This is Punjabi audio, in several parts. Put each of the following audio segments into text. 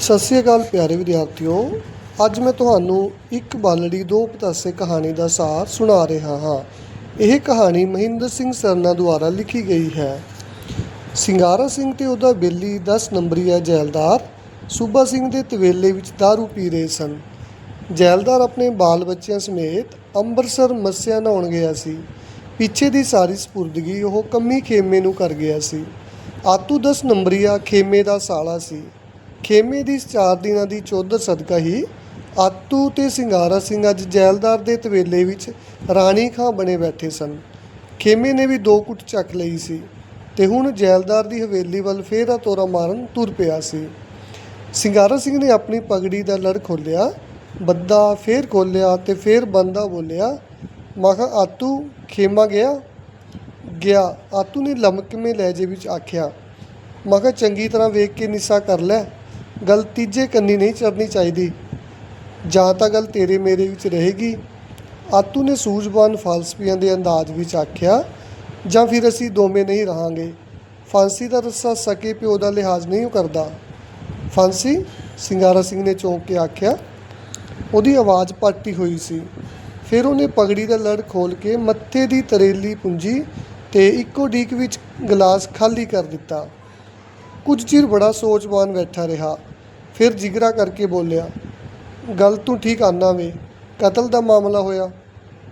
ਸਤਿ ਸ੍ਰੀ ਅਕਾਲ ਪਿਆਰੇ ਵਿਦਿਆਰਥੀਓ। ਅੱਜ ਮੈਂ ਤੁਹਾਨੂੰ ਇੱਕ ਬਾਲੜੀ ਦੋ ਪਤਾਸੇ ਕਹਾਣੀ ਦਾ ਸਾਰ ਸੁਣਾ ਰਿਹਾ ਹਾਂ। ਇਹ ਕਹਾਣੀ ਮਹਿੰਦਰ ਸਿੰਘ ਸਰਨਾ ਦੁਆਰਾ ਲਿਖੀ ਗਈ ਹੈ। ਸਿੰਗਾਰਾ ਸਿੰਘ ਤੇ ਉਹਦਾ ਬੇਲੀ 10 ਨੰਬਰੀਆ ਜੈਲਦਾਰ। ਸੂਬਾ ਸਿੰਘ ਦੇ ਤਵੇਲੇ ਵਿੱਚ दारू ਪੀ ਰਹੇ ਸਨ। ਜੈਲਦਾਰ ਆਪਣੇ ਬਾਲ ਬੱਚਿਆਂ ਸਮੇਤ ਅੰਮ੍ਰਿਤਸਰ ਮੱਸਿਆ ਨਹਾਉਣ ਗਿਆ ਸੀ। ਪਿੱਛੇ ਦੀ ਸਾਰੀ ਸਪੁਰਦਗੀ ਉਹ ਕੰਮੀ ਖੇਮੇ ਨੂੰ ਕਰ ਗਿਆ ਸੀ। ਆਤੂ 10 ਨੰਬਰੀਆ ਖੇਮੇ ਦਾ ਸਾਲਾ ਸੀ। ਖੇਮੇ ਦੀ ਚਾਰ ਦਿਨਾਂ ਦੀ ਚੌਧਰ ਸਦਕਾ ਹੀ ਆਤੂ ਤੇ ਸਿੰਗਾਰਾ ਸਿੰਘ ਅੱਜ ਜੈਲਦਾਰ ਦੇ ਤਵੇਲੇ ਵਿੱਚ ਰਾਣੀ ਖਾਂ ਬਣੇ ਬੈਠੇ ਸਨ। ਖੇਮੇ ਨੇ ਵੀ ਦੋ ਕੁੱਟ ਚੱਕ ਲਈ ਸੀ ਤੇ ਹੁਣ ਜੈਲਦਾਰ ਦੀ ਹਵੇਲੀ ਵੱਲ ਫੇਰਾ ਤੋਰਾ ਮਾਰਨ ਤੁਰ ਪਿਆ ਸੀ। ਸਿੰਗਾਰਾ ਸਿੰਘ ਨੇ ਆਪਣੀ ਪਗੜੀ ਦਾ ਲੜ ਖੋਲਿਆ ਬੱਦਾ ਫੇਰ ਖੋਲਿਆ ਤੇ ਫੇਰ ਬੰਦਾ ਬੋਲਿਆ ਮੈਂ ਕਿਹਾ ਆਤੂ, ਖੇਮਾ ਗਿਆ? ਗਿਆ। ਆਤੂ ਨੇ ਲਮਕਵੇਂ ਲਹਿਜੇ ਵਿੱਚ ਆਖਿਆ ਮੈਂ ਕਿਹਾ ਚੰਗੀ ਤਰ੍ਹਾਂ ਵੇਖ ਕੇ ਨਿਸਾ ਕਰ ਲੈ। ਗੱਲ ਤੀਜੇ ਕੰਨੀ ਨਹੀਂ ਚੜਨੀ ਚਾਹੀਦੀ। ਜਾਂ ਤਾਂ ਗੱਲ ਤੇਰੇ ਮੇਰੇ ਵਿੱਚ ਰਹੇਗੀ। ਆਤੂ ਨੇ ਸੂਝਵਾਨ ਫਲਸਫੀਆਂ ਦੇ ਅੰਦਾਜ਼ ਵਿੱਚ ਆਖਿਆ, ਜਾਂ ਫਿਰ ਅਸੀਂ ਦੋਵੇਂ ਨਹੀਂ ਰਹਾਂਗੇ। ਫਾਂਸੀ ਦਾ ਰੱਸਾ ਸਕੇ ਪਿਓ ਦਾ ਲਿਹਾਜ਼ ਨਹੀਂ ਉਹ ਕਰਦਾ। ਫਾਂਸੀ? ਸਿੰਗਾਰਾ ਸਿੰਘ ਨੇ ਚੌਂਕ ਕੇ ਆਖਿਆ, ਉਹਦੀ ਆਵਾਜ਼ ਪਾਟੀ ਹੋਈ ਸੀ। ਫਿਰ ਉਹਨੇ ਪਗੜੀ ਦਾ ਲੜ ਖੋਲ ਕੇ ਮੱਥੇ ਦੀ ਤਰੇਲੀ ਪੁੰਜੀ ਤੇ ਇੱਕੋ ਡੀਕ ਵਿੱਚ ਗਲਾਸ ਖਾਲੀ ਕਰ ਦਿੱਤਾ। ਕੁਝ ਚਿਰ ਬੜਾ ਸੋਚਵਾਨ ਬੈਠਾ ਰਿਹਾ। ਫਿਰ ਜਿਗਰਾ ਕਰਕੇ ਬੋਲਿਆ, ਗੱਲ ਤੂੰ ਠੀਕ ਆਨਾ ਵੇ, ਕਤਲ ਦਾ ਮਾਮਲਾ ਹੋਇਆ।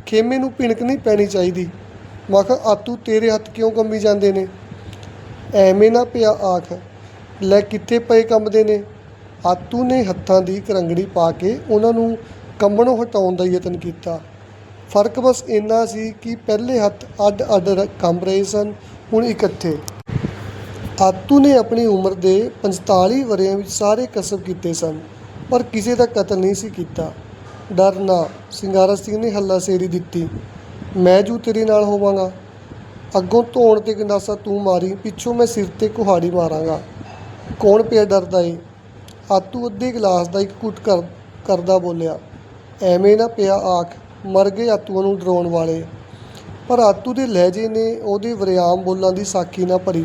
ਖੇਮੇ ਨੂੰ ਭਿਣਕ ਨਹੀਂ ਪੈਣੀ ਚਾਹੀਦੀ। ਮੈਂ ਆਤੂ ਤੇਰੇ ਹੱਥ ਕਿਉਂ ਕੰਬੀ ਜਾਂਦੇ ਨੇ? ਐਵੇਂ ਨਾ ਪਿਆ ਆਖ, ਲੈ ਕਿੱਥੇ ਪਏ ਕੰਬਦੇ ਨੇ? ਆਤੂ ਨੇ ਹੱਥਾਂ ਦੀ ਕਰੰਗੜੀ ਪਾ ਕੇ ਉਹਨਾਂ ਨੂੰ ਕੰਬਣੋਂ ਹਟਾਉਣ ਦਾ ਯਤਨ ਕੀਤਾ। ਫ਼ਰਕ ਬਸ ਇੰਨਾ ਸੀ ਕਿ ਪਹਿਲੇ ਹੱਥ ਅੱਡ ਅੱਡ ਰ- ਕੰਬ ਰਹੇ ਸਨ, ਹੁਣ ਇਕੱਠੇ। ਆਤੂ ਨੇ ਆਪਣੀ ਉਮਰ ਦੇ 45 ਵਰ੍ਹਿਆਂ ਵਿੱਚ ਸਾਰੇ ਕਸਬ ਕੀਤੇ ਸਨ, ਪਰ ਕਿਸੇ ਦਾ ਕਤਲ ਨਹੀਂ ਸੀ ਕੀਤਾ। ਡਰ ਨਾ, ਸਿੰਗਾਰਾ ਸਿੰਘ ਨੇ ਹੱਲਾ ਸੇਰੀ ਦਿੱਤੀ। ਮੈਂ ਜੂ ਤੇਰੇ ਨਾਲ ਹੋਵਾਂਗਾ। ਅੱਗੋਂ ਧੋਣ ਤੇ ਗੰਡਾਸਾ ਤੂੰ ਮਾਰੀ, ਪਿੱਛੋਂ ਮੈਂ ਸਿਰ ਤੇ ਕੁਹਾੜੀ ਮਾਰਾਂਗਾ। ਕੌਣ ਪਿਆ ਡਰਦਾ ਏ? ਆਤੂ ਅੱਧੇ ਗਲਾਸ ਦਾ ਇੱਕ ਘੁੱਟ ਕਰ, ਕਰਦਾ ਬੋਲਿਆ। ਐਵੇਂ ਨਾ ਪਿਆ ਆਖ, ਮਰ ਗਏ ਆਤੂਆਂ ਨੂੰ ਡਰਾਉਣ ਵਾਲੇ। ਪਰ ਆਤੂ ਦੇ ਲਹਿਜੇ ਨੇ ਉਹਦੇ ਵਰਿਆਮ ਬੋਲਾਂ ਦੀ ਸਾਖੀ ਨਾ ਭਰੀ।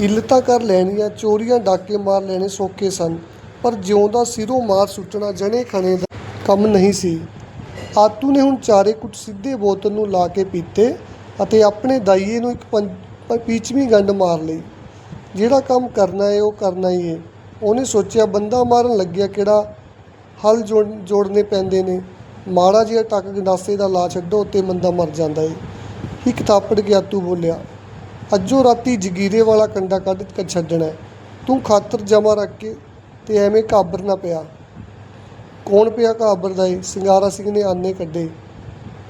ਇੱਲਤਾਂ ਕਰ ਲੈਣੀਆਂ, ਚੋਰੀਆਂ ਡਾਕੇ ਮਾਰ ਲੈਣੇ ਸੌਖੇ ਸਨ, ਪਰ ਜਿਉਂਦਾ ਸਿਰੋਂ ਮਾਰ ਸੁੱਟਣਾ ਜਣੇ ਖਣੇ ਦਾ ਕੰਮ ਨਹੀਂ ਸੀ। ਆਤੂ ਨੇ ਹੁਣ ਚਾਰੇ ਕੁੱਟ ਸਿੱਧੇ ਬੋਤਲ ਨੂੰ ਲਾ ਕੇ ਪੀਤੇ ਅਤੇ ਆਪਣੇ ਦਾਈਏ ਨੂੰ ਇੱਕ ਪੰਜ ਪ- ਪੀਚਵੀਂ ਗੰਢ ਮਾਰ ਲਈ। ਜਿਹੜਾ ਕੰਮ ਕਰਨਾ ਹੈ ਉਹ ਕਰਨਾ ਹੀ ਹੈ ਉਹਨੇ ਸੋਚਿਆ ਬੰਦਾ ਮਾਰਨ ਲੱਗਿਆ ਕਿਹੜਾ? ਹਲ ਜੋੜ, ਜੋੜਨੇ ਪੈਂਦੇ ਨੇ। ਮਾੜਾ ਜਿਹਾ ਟੱਕ ਗੰਡਾਸੇ ਦਾ ਲਾ ਛੱਡੋ ਤੇ ਬੰਦਾ ਮਰ ਜਾਂਦਾ ਏ। ਇੱਕ ਥਾਪੜ ਕੇ ਆਤੂ ਬੋਲਿਆ ਅੱਜੋ ਰਾਤੀ ਜਗੀਰੇ ਵਾਲਾ ਕੰਡਾ ਕੱਢ ਕੇ ਛੱਡਣਾ ਤੂੰ ਖਾਤਰ ਜਮਾ ਰੱਖ ਕੇ ਤੇ ਐਵੇਂ ਕਾਬਰ ਨਾ ਪਿਆ। ਕੌਣ ਪਿਆ ਕਾਬਰ ਦਾ ਏ? ਸਿੰਗਾਰਾ ਸਿੰਘ ਨੇ ਆਨੇ ਕੱਢੇ।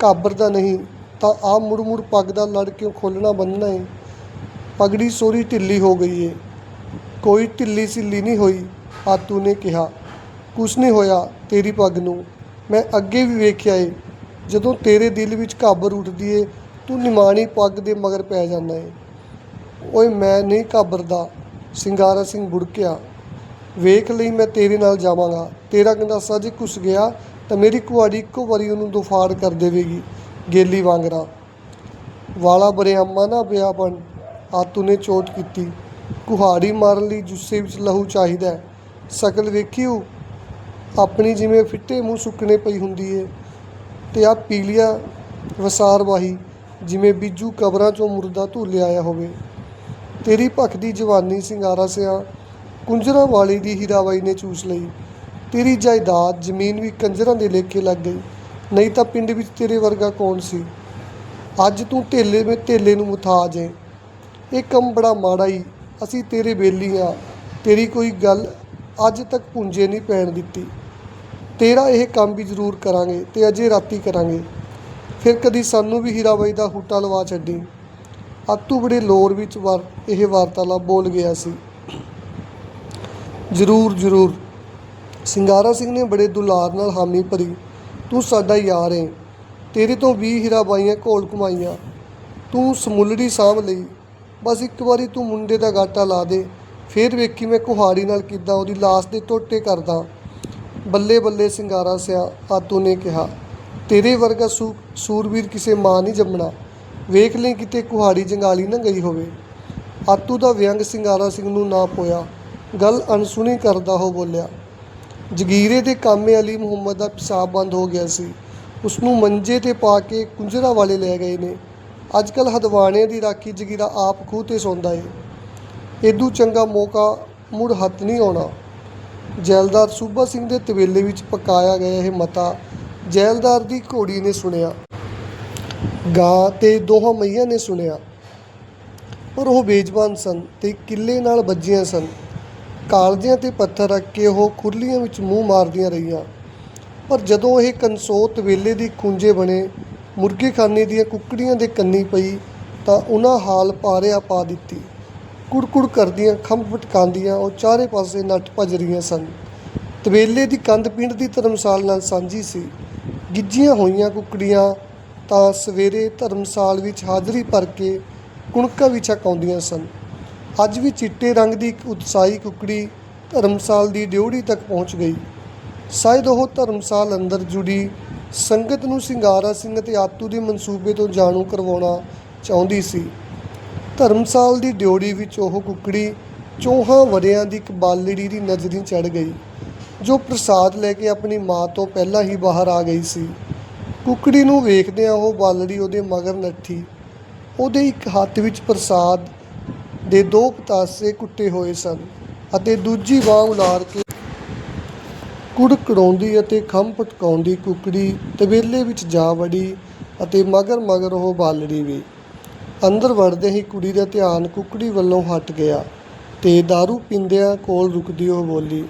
ਕਾਬਰ ਦਾ ਨਹੀਂ, ਤਾਂ ਆ ਮੁੜ ਮੁੜ ਪੱਗ ਦਾ ਲੜ ਕਿਉਂ ਖੋਲਣਾ ਬੰਨਣਾ ਏ? ਪਗੜੀ ਸੋਰੀ ਢਿੱਲੀ ਹੋ ਗਈ ਏ। ਕੋਈ ਢਿੱਲੀ ਸਿੱਲੀ ਨਹੀਂ ਹੋਈ, ਆਤੂ ਨੇ ਕਿਹਾ। ਕੁਛ ਨਹੀਂ ਹੋਇਆ ਤੇਰੀ ਪੱਗ ਨੂੰ। ਮੈਂ ਅੱਗੇ ਵੀ ਵੇਖਿਆ ਏ। ਜਦੋਂ ਤੇਰੇ ਦਿਲ ਵਿੱਚ ਘਾਬਰ ਉੱਠਦੀ ਏ, ਤੂੰ ਨਿਮਾਣੀ ਪੱਗ ਦੇ ਮਗਰ ਪੈ ਜਾਂਦਾ ਏ। ਓਏ ਮੈਂ ਨਹੀਂ ਘਾਬਰਦਾ, ਸਿੰਗਾਰਾ ਸਿੰਘ ਬੁੜਕਿਆ। ਵੇਖ ਲਈ ਮੈਂ ਤੇਰੇ ਨਾਲ ਜਾਵਾਂਗਾ। ਤੇਰਾ ਗੰਡਾਸਾ ਜੇ ਘੁਸ ਗਿਆ ਤਾਂ ਮੇਰੀ ਕੁਆੜੀ ਇੱਕੋ ਵਾਰੀ ਉਹਨੂੰ ਦੁਫਾੜ ਕਰ ਦੇਵੇਗੀ, ਗੇਲੀ ਵਾਂਗਰਾ। ਵਾਲਾ ਬਰਿਆਮਾ ਨਾ ਬਿਆਪਣ ਆਤੂ ਨੇ ਚੋਟ ਕੀਤੀ। ਕੁਹਾੜੀ ਮਾਰਨ ਲਈ ਜੁੱਸੇ ਵਿੱਚ ਲਹੂ ਚਾਹੀਦਾ ਹੈ। ਸ਼ਕਲ ਵੇਖਿਓ ਆਪਣੀ ਜਿਵੇਂ ਫਿੱਟੇ ਮੂੰਹ ਸੁੱਕਣੇ ਪਈ ਹੁੰਦੀ ਏ। ਤੇ ਆ ਪੀਲੀਆ ਵਸਾਰ ਵਾਹੀ, ਜਿਵੇਂ ਬੀਜੂ ਕਬਰਾਂ ਚੋਂ ਮੁਰਦਾ ਧੂਲੇ ਆਇਆ ਹੋਵੇ। ਤੇਰੀ ਭਖਦੀ ਜਵਾਨੀ ਸਿੰਗਾਰਾ ਸਿਆ, ਕੁੰਜਰਾਂ ਵਾਲੀ ਦੀ ਹੀਰਾਬਾਈ ਨੇ ਚੂਸ ਲਈ। ਤੇਰੀ ਜਾਇਦਾਦ ਜ਼ਮੀਨ ਵੀ ਕੰਜਰਾਂ ਦੇ ਲੇਖੇ ਲੱਗ ਗਈ, ਨਹੀਂ ਤਾਂ ਪਿੰਡ ਵਿੱਚ ਤੇਰੇ ਵਰਗਾ ਕੌਣ ਸੀ? ਅੱਜ ਤੂੰ ਢੇਲੇ ਮੇ ਢੇਲੇ ਨੂੰ ਮੁਥਾਜ ਹੈ ਇਹ ਕੰਮ ਬੜਾ ਮਾੜਾ ਹੀ ਅਸੀਂ ਤੇਰੇ ਬੇਲੀ ਹਾਂ ਤੇਰੀ ਕੋਈ ਗੱਲ ਅੱਜ ਤੱਕ ਪੁੰਜੇ ਨਹੀਂ ਪੈਣ ਦਿੱਤੀ। ਤੇਰਾ ਇਹ ਕੰਮ ਵੀ ਜ਼ਰੂਰ ਕਰਾਂਗੇ ਤੇ ਅਜੇ ਰਾਤੀ ਕਰਾਂਗੇ। ਫਿਰ ਕਦੀ ਸਾਨੂੰ ਵੀ ਹੀਰਾਬਾਈ ਦਾ ਹੂਟਾ ਲਵਾ ਛੱਡੀ। ਆਤੂ ਬੜੇ ਲੋਰ ਵਿੱਚ ਵਾਰ ਇਹ ਵਾਰਤਾਲਾਪ ਬੋਲ ਗਿਆ ਸੀ। ਜ਼ਰੂਰ ਜ਼ਰੂਰ। ਸਿੰਗਾਰਾ ਸਿੰਘ ਨੇ ਬੜੇ ਦੁਲਾਰ ਨਾਲ ਹਾਮੀ ਭਰੀ, ਤੂੰ ਸਾਡਾ ਯਾਰ ਏ। ਤੇਰੇ ਤੋਂ 20 ਹੀਰਾਬਾਈਆਂ ਘੋਲ ਕਮਾਈਆਂ ਤੂੰ ਸਮੁੱਲੜੀ ਸਾਂਭ ਲਈ। ਬਸ ਇੱਕ ਵਾਰੀ ਤੂੰ ਮੁੰਡੇ ਦਾ ਗਾਟਾ ਲਾ ਦੇ। ਫੇਰ ਵੇਖੀ ਮੈਂ ਕੁਹਾੜੀ ਨਾਲ ਕਿੱਦਾਂ ਉਹਦੀ ਲਾਸ਼ ਦੇ ਟੋਟੇ ਕਰਦਾ। ਬੱਲੇ ਬੱਲੇ ਸਿੰਗਾਰਾ ਸਿਆ, ਆਤੂ ਨੇ ਕਿਹਾ, ਤੇਰੇ ਵਰਗਾ ਸੂ, ਸੂਰਬੀਰ ਕਿਸੇ ਮਾਂ ਨਹੀਂ ਜੰਮਣਾ। ਵੇਖ ਲਈ ਕਿਤੇ ਕੁਹਾੜੀ ਜੰਗਾਲੀ ਨਾ ਗਈ ਹੋਵੇ। ਆਤੂ ਦਾ ਵਿਅੰਗ ਸਿੰਗਾਰਾ ਸਿੰਘ ਨੂੰ ਨਾ ਪੋਇਆ। ਗੱਲ ਅਣਸੁਣੀ ਕਰਦਾ ਹੋ ਬੋਲਿਆ। ਜਗੀਰੇ ਦੇ ਕਾਮੇ ਅਲੀ ਮੁਹੰਮਦ ਦਾ ਪਿਸ਼ਾਬ ਬੰਦ ਹੋ ਗਿਆ ਸੀ। ਉਸ ਨੂੰ ਮੰਜੇ ਤੇ ਪਾ ਕੇ ਕੁੰਜਰਾ ਵਾਲੇ ਲੈ ਗਏ ਨੇ। ਅੱਜ ਕੱਲ ਹਦਵਾਣੇ ਦੀ ਰਾਖੀ ਜਗੀਰਾ ਆਪ ਖੂਹ ਤੇ ਸੌਂਦਾ ਏ। ਏਦੂ ਚੰਗਾ ਮੌਕਾ ਮੁੜ ਹੱਥ ਨਹੀਂ ਆਉਣਾ। ਜੈਲਦਾਰ ਸੂਬਾ ਸਿੰਘ ਦੇ ਤਵੇਲੇ ਵਿੱਚ ਪਕਾਇਆ ਗਿਆ ਇਹ ਮਤਾ ਜੈਲਦਾਰ ਦੀ ਘੋੜੀ ਨੇ ਸੁਣਿਆ। ਗਾਂ ਤੇ ਦੋਹਾਂ ਮਈਆਂ ਨੇ ਸੁਣਿਆ। ਪਰ ਉਹ ਬੇਜ਼ਬਾਨ ਸਨ ਤੇ ਕਿੱਲੇ ਨਾਲ ਵੱਜੀਆਂ ਸਨ। ਕਾਲਜਿਆਂ ਤੇ ਪੱਥਰ ਰੱਖ ਕੇ ਉਹ ਖੁਰਲੀਆਂ ਵਿੱਚ ਮੂੰਹ ਮਾਰਦੀਆਂ ਰਹੀਆਂ। ਪਰ ਜਦੋਂ ਇਹ ਕਨਸੋਤ ਵੇਲੇ ਦੀ ਖੁੰਝੇ ਬਣੇ, ਮੁਰਗੇਖਾਨੇ ਦੀਆਂ ਕੁੱਕੜੀਆਂ ਦੇ ਕੰਨੀ ਪਈ, ਤਾਂ ਉਹਨਾਂ ਹਾਲ ਪਾਰਿਆ ਪਾ ਦਿੱਤੀ। ਕੁੜਕੁੜ ਕਰਦੀਆਂ, ਖੰਭ ਫਟਕਾਉਂਦੀਆਂ, ਉਹ ਚਾਰੇ ਪਾਸੇ ਨੱਠ ਭੱਜ ਰਹੀਆਂ ਸਨ। ਤਵੇਲੇ ਦੀ ਕੰਧ ਪਿੰਡ ਦੀ ਧਰਮਸਾਲ ਨਾਲ ਸਾਂਝੀ ਸੀ। ਗਿੱਜੀਆਂ ਹੋਈਆਂ ਕੁੱਕੜੀਆਂ ਤਾਂ ਸਵੇਰੇ ਧਰਮਸਾਲ ਵਿੱਚ ਹਾਜ਼ਰੀ ਭਰ ਕੇ ਕੁਣਕਾਂ ਵੀ ਛਕਾਉਂਦੀਆਂ ਸਨ। ਅੱਜ ਵੀ ਚਿੱਟੇ ਰੰਗ ਦੀ ਇੱਕ ਉਤਸ਼ਾਹੀ ਕੁੱਕੜੀ ਧਰਮਸਾਲ ਦੀ ਡਿਉੜੀ ਤੱਕ ਪਹੁੰਚ ਗਈ। ਸ਼ਾਇਦ ਉਹ ਧਰਮਸਾਲ ਅੰਦਰ ਜੁੜੀ ਸੰਗਤ ਨੂੰ ਸਿੰਗਾਰਾ ਸਿੰਘ ਅਤੇ ਆਤੂ ਦੇ ਮਨਸੂਬੇ ਤੋਂ ਜਾਣੂ ਕਰਵਾਉਣਾ ਚਾਹੁੰਦੀ ਸੀ। ਧਰਮਸਾਲ ਦੀ ਡਿਉੜੀ ਵਿੱਚ ਉਹ ਕੁੱਕੜੀ ਚੌਹਾਂ ਵਰਿਆਂ ਦੀ ਇੱਕ ਬਾਲੜੀ ਦੀ ਨਜ਼ਰੀ ਚੜ ਗਈ, ਜੋ ਪ੍ਰਸਾਦ ਲੈ ਕੇ ਆਪਣੀ ਮਾਂ ਤੋਂ ਪਹਿਲਾਂ ਹੀ ਬਾਹਰ ਆ ਗਈ ਸੀ। ਕੁੱਕੜੀ ਨੂੰ ਵੇਖਦਿਆਂ ਉਹ ਬਾਲੜੀ ਉਹਦੇ ਮਗਰ ਨੱਠੀ। ਉਹਦੇ ਇੱਕ ਹੱਥ ਵਿੱਚ ਪ੍ਰਸਾਦ ਦੇ ਦੋ ਪਤਾਸੇ ਕੁੱਟੇ ਹੋਏ ਸਨ ਅਤੇ ਦੂਜੀ ਬਾਹ ਉਲਾਰ ਕੇ ਕੁੜਕੜਾਉਂਦੀ ਅਤੇ ਖੰਭ ਪਟਕਾਉਂਦੀ ਕੁੱਕੜੀ ਤਬੇਲੇ ਵਿੱਚ ਜਾ ਵੜੀ ਅਤੇ ਮਗਰ ਮਗਰ ਉਹ ਬਾਲੜੀ ਵੀ। ਅੰਦਰ ਵੜਦੇ ਹੀ ਕੁੜੀ ਦਾ ਧਿਆਨ ਕੁੱਕੜੀ ਵੱਲੋਂ ਹਟ ਗਿਆ ਤੇ दारू ਪੀਂਦਿਆਂ ਕੋਲ ਰੁਕਦੀ ਉਹ ਬੋਲੀ,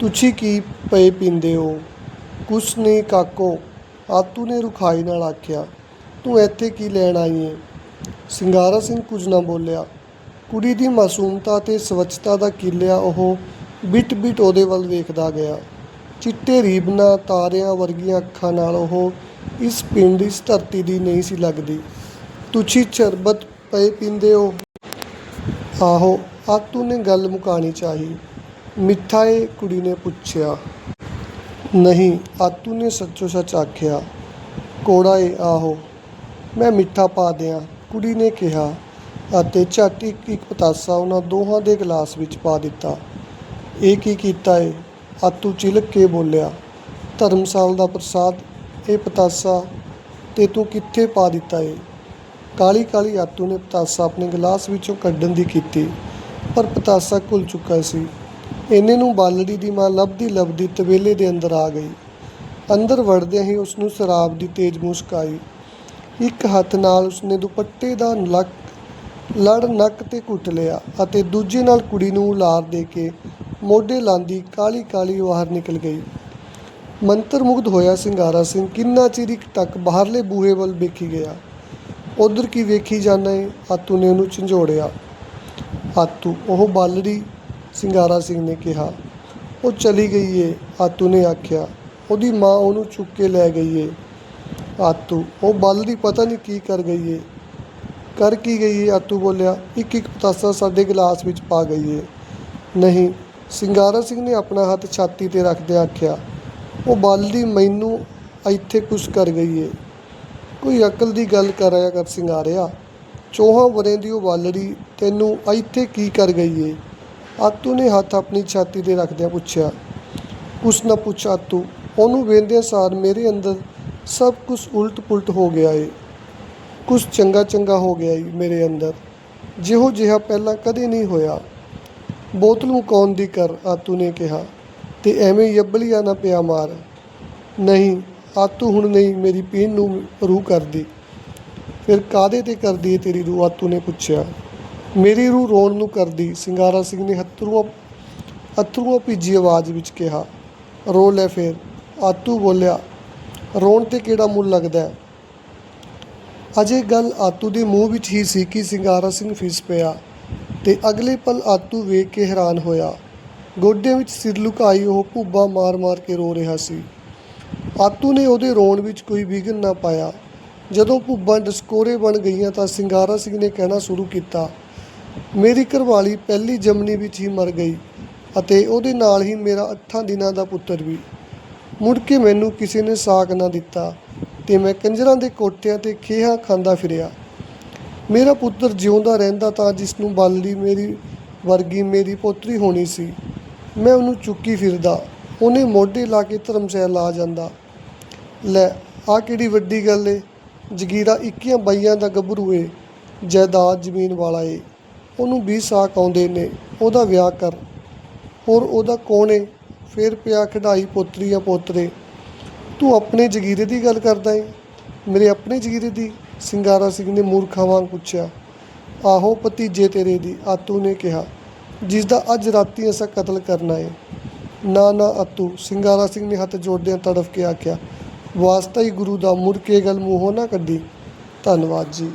ਤੁਸੀਂ ਕੀ ਪਏ ਪੀਂਦੇ ਹੋ? ਕੁਛ ਨਹੀਂ ਕਾਕੋ। ਆਤੂ ਨੇ ਰੁਖਾਈ ਨਾਲ ਆਖਿਆ, ਤੂੰ ਇੱਥੇ ਕੀ ਲੈਣ ਆਈ ਏ? ਸਿੰਗਾਰਾ ਸਿੰਘ ਕੁਝ ਨਾ ਬੋਲਿਆ। ਕੁੜੀ ਦੀ ਮਾਸੂਮਤਾ ਤੇ ਸਵੱਛਤਾ ਦਾ ਕੀਲਿਆ ਉਹ ਬਿਟ ਬਿਟ ਉਹਦੇ ਵੱਲ ਵੇਖਦਾ ਗਿਆ। ਚਿੱਟੇ ਰੀਬਨਾ, ਤਾਰਿਆਂ ਵਰਗੀਆਂ ਅੱਖਾਂ ਨਾਲ ਉਹ ਇਸ ਪਿੰਡ, ਇਸ ਧਰਤੀ ਦੀ ਨਹੀਂ ਸੀ ਲੱਗਦੀ। ਤੁਸੀਂ ਸ਼ਰਬਤ ਪਏ ਪੀਂਦੇ ਹੋ? ਆਹੋ। ਆਤੂ ਨੇ ਗੱਲ ਮੁਕਾਣੀ ਚਾਹੀ। ਮਿੱਠਾ ਏ ਕੁੜੀ ਨੇ ਪੁੱਛਿਆ। ਨਹੀਂ, ਆਤੂ ਨੇ ਸੱਚੋ ਸੱਚ ਆਖਿਆ ਕੋੜਾ ਏ ਆਹੋ, ਮੈਂ ਮਿੱਠਾ ਪਾ ਦਿਆਂ। ਕੁੜੀ ਨੇ ਕਿਹਾ ਅਤੇ ਝੱਟ ਇੱਕ ਇੱਕ ਪਤਾਸਾ ਉਹਨਾਂ ਦੋਹਾਂ ਦੇ ਗਲਾਸ ਵਿੱਚ ਪਾ ਦਿੱਤਾ। ਇਹ ਕੀ ਕੀਤਾ ਏ? ਆਤੂ ਚਿਲਕ ਕੇ ਬੋਲਿਆ ਧਰਮਸਾਲ ਦਾ ਪ੍ਰਸਾਦ, ਇਹ ਪਤਾਸਾ ਤੇ ਤੂੰ ਕਿੱਥੇ ਪਾ ਦਿੱਤਾ ਏ? ਕਾਲੀ ਕਾਲੀ ਆਤੂ ਨੇ ਪਤਾਸਾ ਆਪਣੇ ਗਲਾਸ ਵਿੱਚੋਂ ਕੱਢਣ ਦੀ ਕੀਤੀ, ਪਰ ਪਤਾਸਾ ਘੁਲ ਚੁੱਕਾ ਸੀ। ਇੰਨੇ ਨੂੰ ਬਾਲੜੀ ਦੀ ਮਾਂ ਲੱਭਦੀ ਲੱਭਦੀ ਤਵੇਲੇ ਦੇ ਅੰਦਰ ਆ ਗਈ। ਅੰਦਰ ਵੜਦਿਆਂ ਹੀ ਉਸ ਨੂੰ ਸ਼ਰਾਬ ਦੀ ਤੇਜ਼ ਮੁਸ਼ਕ ਆਈ। ਇੱਕ ਹੱਥ ਨਾਲ ਉਸਨੇ ਦੁਪੱਟੇ ਦਾ ਲੱਕ ਲੜ ਨੱਕ ਤੇ ਘੁੱਟ ਲਿਆ ਅਤੇ ਦੂਜੇ ਨਾਲ ਕੁੜੀ ਨੂੰ ਉਲਾਰ ਦੇ ਕੇ ਮੋਢੇ ਲਾਂਦੀ ਕਾਲੀ ਕਾਲੀ ਬਾਹਰ ਨਿਕਲ ਗਈ। ਮੰਤਰ ਮੁਗਧ ਹੋਇਆ ਸਿੰਗਾਰਾ ਸਿੰਘ, ਕਿੰਨਾ ਚਿਰ ਇੱਕ ਟੱਕ ਬਾਹਰਲੇ ਬੂਹੇ ਵੱਲ ਵੇਖੀ ਗਿਆ। ਉਧਰ ਕੀ ਵੇਖੀ ਜਾਣਾ ਏ? ਆਤੂ ਨੇ ਉਹਨੂੰ ਝੰਜੋੜਿਆ। ਆਤੂ, ਉਹ ਬਾਲੜੀ ਸਿੰਗਾਰਾ ਸਿੰਘ ਨੇ ਕਿਹਾ, ਉਹ ਚਲੀ ਗਈ ਏ। ਆਤੂ ਨੇ ਆਖਿਆ, ਉਹਦੀ ਮਾਂ ਉਹਨੂੰ ਚੁੱਕ ਕੇ ਲੈ ਗਈ ਏ। ਆਤੂ, ਉਹ ਬਾਲੜੀ ਪਤਾ ਨਹੀਂ ਕੀ ਕਰ ਗਈ ਏ। ਕਰ ਕੀ ਗਈ ਏ? ਆਤੂ ਬੋਲਿਆ, ਇੱਕ ਇੱਕ ਪਤਾਸਾ ਸਾਡੇ ਗਲਾਸ ਵਿੱਚ ਪਾ ਗਈ ਏ। ਨਹੀਂ। ਸਿੰਗਾਰਾ ਸਿੰਘ ਨੇ ਆਪਣਾ ਹੱਥ ਛਾਤੀ ਤੇ ਰੱਖਦੇ ਆਖਿਆ, ਉਹ ਬਾਲੜੀ ਮੈਨੂੰ ਇੱਥੇ ਕੁਛ ਕਰ ਗਈ ਏ। ਕੋਈ ਅਕਲ ਦੀ ਗੱਲ ਕਰ ਕਰਿਆ ਕਰ ਸਿੰਗਾਰਿਆ, ਚੋਹਾਂ ਵਰੇ ਦੀ ਉਹ ਬਾਲੜੀ ਤੈਨੂੰ ਇੱਥੇ ਕੀ ਕਰ ਗਈ ਏ? ਆਤੂ ਨੇ ਹੱਥ ਆਪਣੀ ਛਾਤੀ ਤੇ ਰੱਖਦਿਆਂ ਪੁੱਛਿਆ ਕੁਛ ਨਾ ਪੁੱਛ ਆਤੂ, ਉਹਨੂੰ ਵੇਂਦਿਆਂ ਸਾਰ ਮੇਰੇ ਅੰਦਰ ਸਭ ਕੁਝ ਉਲਟ ਪੁਲਟ ਹੋ ਗਿਆ ਏ। ਕੁਛ ਚੰਗਾ ਚੰਗਾ ਹੋ ਗਿਆ ਏ ਮੇਰੇ ਅੰਦਰ। ਜਿਹੋ ਜਿਹਾ ਪਹਿਲਾਂ ਕਦੇ ਨਹੀਂ ਹੋਇਆ। ਬੋਤਲ ਮੁਕਾਉਣ ਦੀ ਕਰ, ਆਤੂ ਨੇ ਕਿਹਾ, ਤੇ ਐਵੇਂ ਯੱਬਲੀਆ ਨਾ ਪਿਆ ਮਾਰ। ਨਹੀਂ, ਆਤੂ ਹੁਣ ਨਹੀਂ ਮੇਰੀ ਪੀਣ ਨੂੰ ਰੂਹ ਕਰਦੀ। ਫਿਰ ਕਾਦੇ ਤੇ ਕਰਦੀ ਏ ਤੇਰੀ ਰੂਹ? ਆਤੂ ਨੇ ਪੁੱਛਿਆ ਮੇਰੀ ਰੂਹ ਰੋਣ ਨੂੰ ਕਰਦੀ ਸਿੰਗਾਰਾ ਸਿੰਘ ਨੇ ਹੱਥਰੂਆਂ ਅਥਰੂਆਂ ਭਿੱਜੀ ਆਵਾਜ਼ ਵਿੱਚ ਕਿਹਾ, ਰੋ ਲੈ ਫਿਰ। ਆਤੂ ਬੋਲਿਆ, ਰੋਣ ਤੇ ਕਿਹੜਾ ਮੁੱਲ ਲੱਗਦਾ ਹੈ? ਅਜੇ ਗੱਲ ਆਤੂ ਦੇ ਮੂੰਹ ਵਿੱਚ ਹੀ ਸੀ ਕਿ ਸਿੰਗਾਰਾ ਸਿੰਘ ਫਿਸ ਪਿਆ ਤੇ ਅਗਲੇ ਪਲ ਆਤੂ ਵੇਖ ਕੇ ਹੈਰਾਨ ਹੋਇਆ। ਗੋਡਿਆਂ ਵਿੱਚ ਸਿਰ ਲੁਕਾਈ ਉਹ ਭੁੱਬਾ ਮਾਰ-ਮਾਰ ਕੇ ਰੋ ਰਿਹਾ ਸੀ। ਆਤੂ ਨੇ ਉਹਦੇ ਰੋਣ ਵਿੱਚ ਕੋਈ ਵਿਘਨ ਨਾ ਪਾਇਆ। ਜਦੋਂ ਭੁੱਬਾਂ ਡਸਕੋਰੇ ਬਣ ਗਈਆਂ ਤਾਂ ਸਿੰਗਾਰਾ ਸਿੰਘ ਨੇ ਕਹਿਣਾ ਸ਼ੁਰੂ ਕੀਤਾ ਮੇਰੀ ਘਰਵਾਲੀ ਪਹਿਲੀ ਜਮਨੀ ਵਿੱਚ ਹੀ ਮਰ ਗਈ ਅਤੇ ਉਹਦੇ ਨਾਲ ਹੀ ਮੇਰਾ 8 ਦਿਨਾਂ ਦਾ ਪੁੱਤਰ ਵੀ। ਮੁੜ ਕੇ ਮੈਨੂੰ ਕਿਸੇ ਨੇ ਸਾਕ ਨਾ ਦਿੱਤਾ ਤੇ ਮੈਂ ਕੰਜਰਾਂ ਦੇ ਕੋਟਿਆਂ ਤੇ ਖੇਹਾ ਖਾਂਦਾ ਫਿਰਿਆ। ਮੇਰਾ ਪੁੱਤਰ ਜਿਉਂਦਾ ਰਹਿੰਦਾ ਤਾਂ ਜਿਸ ਨੂੰ ਬਾਲੜੀ ਮੇਰੀ ਵਰਗੀ ਮੇਰੀ ਪੋਤਰੀ ਹੋਣੀ ਸੀ। ਮੈਂ ਉਹਨੂੰ ਚੁੱਕੀ ਫਿਰਦਾ, ਉਹਨੇ ਮੋਢੇ ਲਾ ਕੇ ਧਰਮਸ਼ਾਲਾ ਆ ਜਾਂਦਾ। ਲੈ, ਆ ਕਿਹੜੀ ਵੱਡੀ ਗੱਲ ਏ, ਜਗੀਰਾ ਇੱਕੀਆਂ ਬਾਈਆਂ ਦਾ ਗੱਭਰੂ ਏ, ਜਾਇਦਾਦ ਜ਼ਮੀਨ ਵਾਲਾ ਏ। ਉਹਨੂੰ 20 ਸਾਕ ਆਉਂਦੇ ਨੇ, ਉਹਦਾ ਵਿਆਹ ਕਰ। ਹੋਰ ਉਹਦਾ ਕੌਣ ਏ? ਫੇਰ ਪਿਆ ਖਿਡਾਈ ਪੋਤਰੀ ਪੋਤਰੀਆਂ ਪੋਤਰੇ। ਤੂੰ ਆਪਣੇ ਜਗੀਰੇ ਦੀ ਗੱਲ ਕਰਦਾ ਏ? ਮੇਰੇ ਆਪਣੇ ਜਗੀਰੇ ਦੀ? ਸਿੰਗਾਰਾ ਸਿੰਘ ਨੇ ਮੂਰਖਾਂ ਵਾਂਗ ਪੁੱਛਿਆ। ਆਹੋ ਭਤੀਜੇ ਤੇਰੇ ਦੀ, ਆਤੂ ਨੇ ਕਿਹਾ। ਜਿਸ ਦਾ ਅੱਜ ਰਾਤੀ ਅਸਾਂ ਕਤਲ ਕਰਨਾ ਏ। ਨਾ ਨਾ ਅਤੂ ਸਿੰਗਾਰਾ ਸਿੰਘ ਨੇ ਹੱਥ ਜੋੜਦਿਆਂ ਤੜਫ ਕੇ ਆਖਿਆ, ਵਾਸਤਾ ਹੀ ਗੁਰੂ ਦਾ ਮੁੜ ਕੇ ਗੱਲ ਮੂੰਹੋਂ ਨਾ ਕੱਢੀ। ਧੰਨਵਾਦ ਜੀ।